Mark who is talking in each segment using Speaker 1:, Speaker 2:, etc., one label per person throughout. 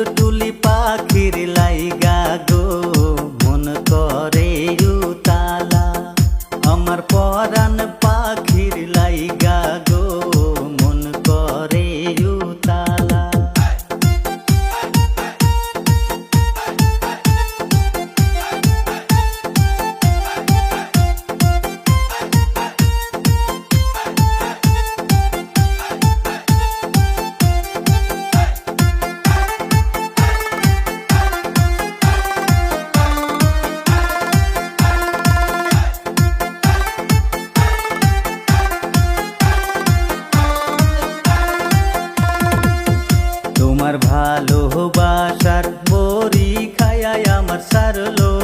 Speaker 1: আমার টুল টুলি পাখির লাইগা গো। আমার সারলো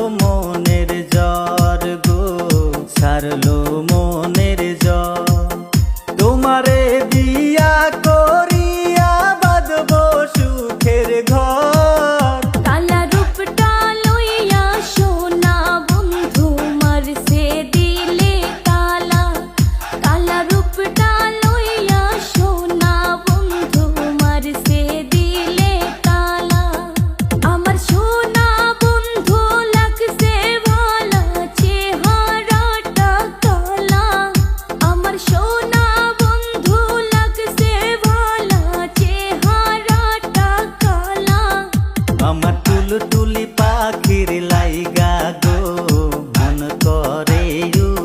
Speaker 1: রে